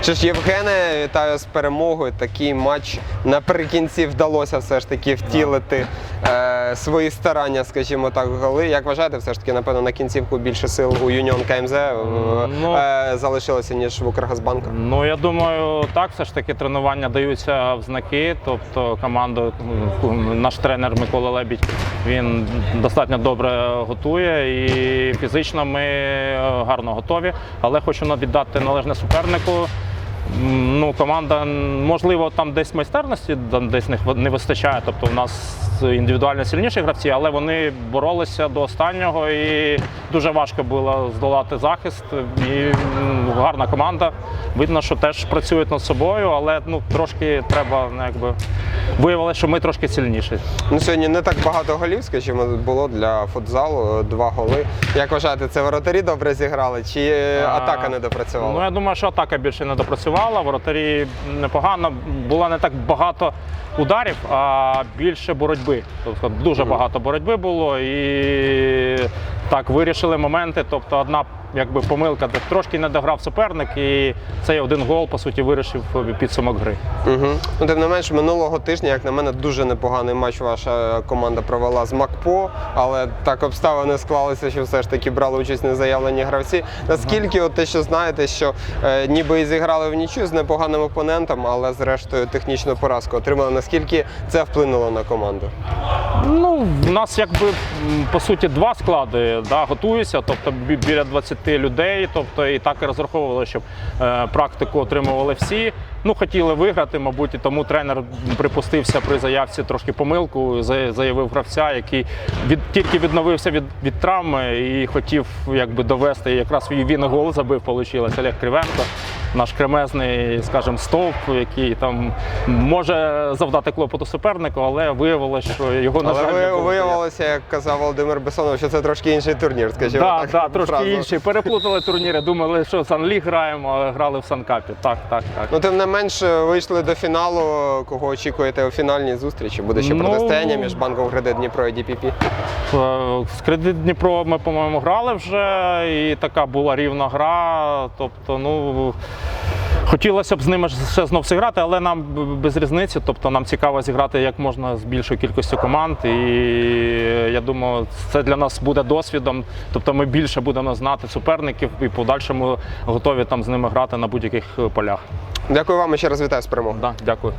Що ж, Євгене, вітаю з перемогою. Такий матч наприкінці вдалося все ж таки втілити е, свої старання, скажімо так, голи. Як вважаєте, все ж таки, напевно, на кінцівку більше сил у Юніон КМЗ е, ну- е, залишилося, ніж в Укргазбанку? Ну я думаю, так все ж таки тренування даються в знаки. Тобто команду наш тренер Микола Лебідь він достатньо добре готує і фізично ми е, гарно готові. Але хочу віддати належне супернику. Ну, команда, можливо, там десь майстерності там десь не вистачає. Тобто в нас індивідуально сильніші гравці, але вони боролися до останнього і дуже важко було здолати захист. І гарна команда. Видно, що теж працюють над собою, але ну трошки треба ну, якби виявилося, що ми трошки сильніші. Ну, сьогодні не так багато голів, скажімо, було для футзалу. Два голи. Як вважаєте, це воротарі добре зіграли, чи атака не допрацювала? Ну я думаю, що атака більше не допрацювала. Воротарі непогано. Було не так багато ударів, а більше боротьби. Тобто дуже багато боротьби було і так вирішили моменти. Тобто, одна якби помилка, трошки не дограв суперник, і цей один гол по суті вирішив підсумок гри. Угу. Ну, тим не менш, минулого тижня, як на мене, дуже непоганий матч ваша команда провела з МакПо, але так обставини склалися, що все ж таки брали участь незаявлені гравці. Наскільки от те, що знаєте, що е, ніби і зіграли в нічю з непоганим опонентом, але зрештою технічну поразку отримали, наскільки це вплинуло на команду? Ну, в нас якби по суті два склади да, готуються, тобто біля 20 людей. Тобто і так і розраховували, щоб е, практику отримували всі. Ну, хотіли виграти, мабуть, і тому тренер припустився при заявці трошки помилку, заявив гравця, який від, тільки відновився від, від травми і хотів якби довести. Якраз він і гол забив, вийшло Олег Кривенко. Наш кремезний, скажімо, стовп, який там може завдати клопоту супернику, але виявилося, що його на жаль, ви, не було. виявилося, як казав Володимир Бесонов, що це трошки інший турнір, скажімо Да, так. да, трошки фразу. інший. Переплутали турніри. Думали, що Сан-Ліг граємо, а грали в Санкапі. Так, так, так. Ну, тим не менш, вийшли до фіналу. Кого очікуєте у фінальній зустрічі? Буде ще Ну, протистояння між банком Кредит Дніпро і ДПП. Е, З кредит Дніпро ми, по-моєму, грали вже, і така була рівна гра. Тобто, ну. Хотілося б з ними ще знов зіграти, але нам без різниці. Тобто нам цікаво зіграти як можна з більшою кількістю команд. І я думаю, це для нас буде досвідом. Тобто ми більше будемо знати суперників і подальшому готові там з ними грати на будь-яких полях. Дякую вам і ще раз вітаю з перемогою. Да, дякую.